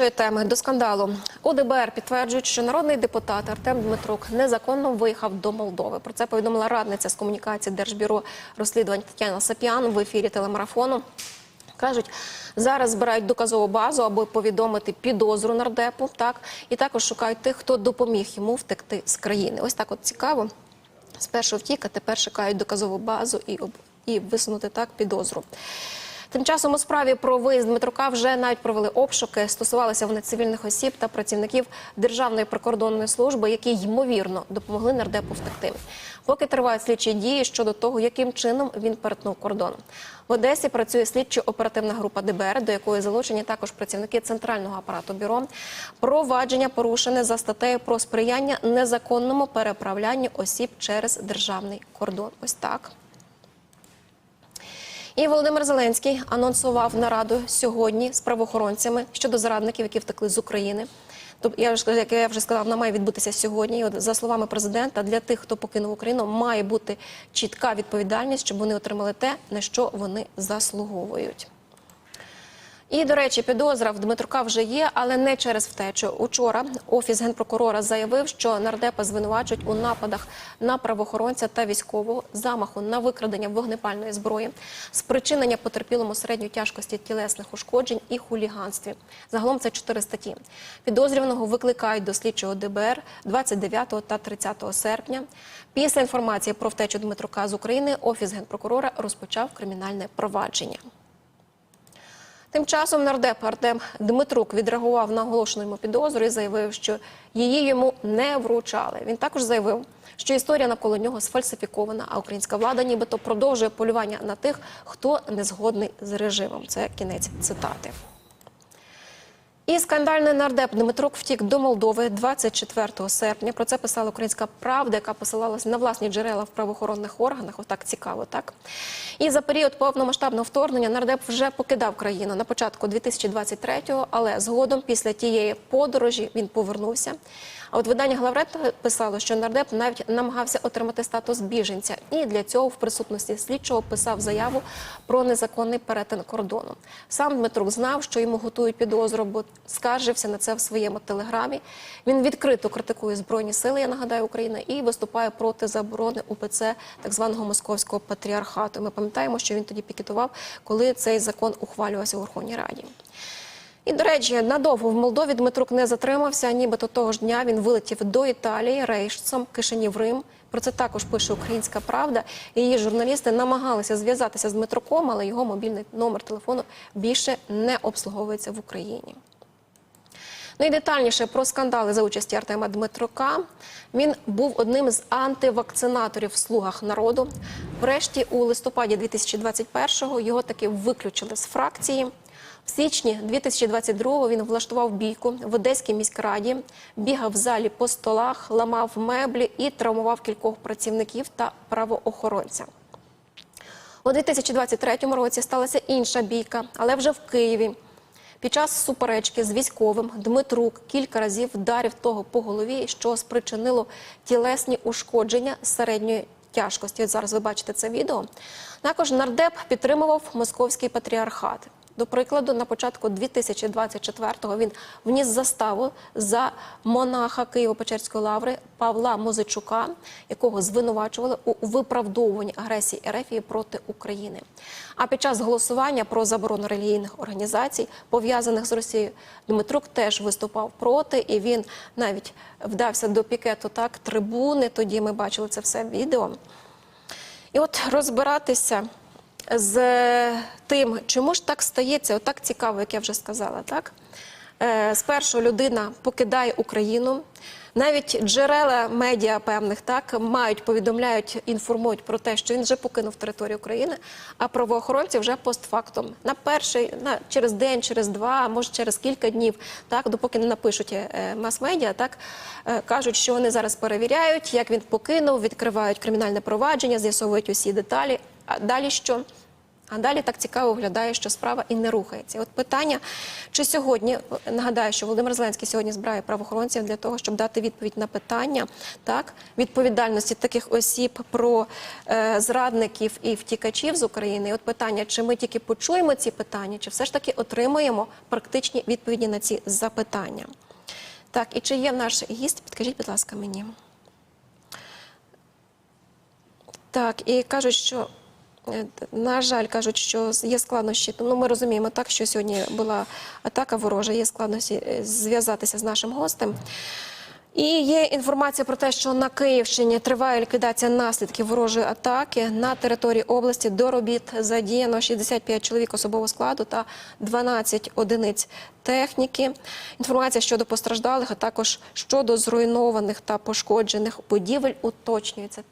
іншої теми до скандалу у ДБР підтверджують, що народний депутат Артем Дмитрук незаконно виїхав до Молдови. Про це повідомила радниця з комунікації Держбюро розслідувань Тетяна Сапіан в ефірі телемарафону. Кажуть, зараз збирають доказову базу, аби повідомити підозру нардепу. Так і також шукають тих, хто допоміг йому втекти з країни. Ось так, от цікаво. Спершу втік, а тепер шукають доказову базу і об- і висунути так підозру. Тим часом у справі про виїзд Дмитрука вже навіть провели обшуки. Стосувалися вони цивільних осіб та працівників Державної прикордонної служби, які ймовірно допомогли нардепу втекти. Поки тривають слідчі дії щодо того, яким чином він перетнув кордон. В Одесі працює слідчо-оперативна група ДБР, до якої залучені також працівники центрального апарату бюро. Провадження порушене за статтею про сприяння незаконному переправлянню осіб через державний кордон. Ось так. І Володимир Зеленський анонсував нараду сьогодні з правоохоронцями щодо зрадників, які втекли з України. Тобто, я вже як я вже сказав, вона має відбутися сьогодні. І от за словами президента, для тих, хто покинув Україну, має бути чітка відповідальність, щоб вони отримали те, на що вони заслуговують. І, до речі, підозра в Дмитрука вже є, але не через втечу. Учора офіс генпрокурора заявив, що нардепа звинувачують у нападах на правоохоронця та військового, замаху на викрадення вогнепальної зброї, спричинення потерпілому середньої тяжкості тілесних ушкоджень і хуліганстві. Загалом це чотири статті. Підозрюваного викликають до слідчого ДБР 29 та 30 серпня. Після інформації про втечу Дмитрука з України офіс генпрокурора розпочав кримінальне провадження. Тим часом нардеп Артем Дмитрук відреагував на оголошену йому підозру і заявив, що її йому не вручали. Він також заявив, що історія навколо нього сфальсифікована, а українська влада нібито продовжує полювання на тих, хто не згодний з режимом. Це кінець цитати. І скандальний нардеп Дмитрук втік до Молдови 24 серпня. Про це писала українська правда, яка посилалась на власні джерела в правоохоронних органах. Отак цікаво, так і за період повномасштабного вторгнення нардеп вже покидав країну на початку 2023-го, але згодом після тієї подорожі він повернувся. А от видання Главред писало, що нардеп навіть намагався отримати статус біженця, і для цього в присутності слідчого писав заяву про незаконний перетин кордону. Сам Дмитрук знав, що йому готують підозру, бо скаржився на це в своєму телеграмі. Він відкрито критикує збройні сили. Я нагадаю України і виступає проти заборони УПЦ так званого московського патріархату. Ми пам'ятаємо, що він тоді пікетував, коли цей закон ухвалювався у Верховній Раді. І, до речі, надовго в Молдові Дмитрук не затримався. Нібито того ж дня він вилетів до Італії рейсом Кишинів Рим. Про це також пише Українська Правда. Її журналісти намагалися зв'язатися з Дмитруком, але його мобільний номер телефону більше не обслуговується в Україні. Ну і детальніше про скандали за участі Артема Дмитрука. Він був одним з антивакцинаторів в слугах народу. Врешті, у листопаді 2021-го його таки виключили з фракції. В січні 2022-го він влаштував бійку в Одеській міськраді, бігав в залі по столах, ламав меблі і травмував кількох працівників та правоохоронця. У 2023 році сталася інша бійка, але вже в Києві. Під час суперечки з військовим Дмитрук кілька разів вдарив того по голові, що спричинило тілесні ушкодження середньої тяжкості. От зараз ви бачите це відео. Також нардеп підтримував московський патріархат. До прикладу, на початку 2024-го він вніс заставу за монаха Києво-Печерської лаври Павла Музичука, якого звинувачували у виправдовуванні агресії РФ проти України. А під час голосування про заборону релігійних організацій, пов'язаних з Росією, Дмитрук теж виступав проти, і він навіть вдався до пікету так трибуни. Тоді ми бачили це все відео. І от розбиратися з тим, чому ж так стається, отак цікаво, як я вже сказала, так? Е, Спершу людина покидає Україну. Навіть джерела медіа певних так мають, повідомляють, інформують про те, що він вже покинув територію України, а правоохоронці вже постфактум на перший, на через день, через два, може через кілька днів, так допоки не напишуть е, мас-медіа, так е, кажуть, що вони зараз перевіряють, як він покинув, відкривають кримінальне провадження, з'ясовують усі деталі. А далі що? А далі так цікаво виглядає, що справа і не рухається. От питання, чи сьогодні нагадаю, що Володимир Зеленський сьогодні збирає правоохоронців для того, щоб дати відповідь на питання так відповідальності таких осіб про е, зрадників і втікачів з України. І от питання, чи ми тільки почуємо ці питання, чи все ж таки отримаємо практичні відповіді на ці запитання? Так, і чи є наш гість? Підкажіть, будь ласка, мені. Так, і кажуть, що на жаль, кажуть, що є складнощі. Ну, ми розуміємо так, що сьогодні була атака ворожа, є складності е, зв'язатися з нашим гостем. І є інформація про те, що на Київщині триває ліквідація наслідків ворожої атаки. На території області до робіт задіяно 65 чоловік особового складу та 12 одиниць техніки. Інформація щодо постраждалих, а також щодо зруйнованих та пошкоджених будівель уточнюється.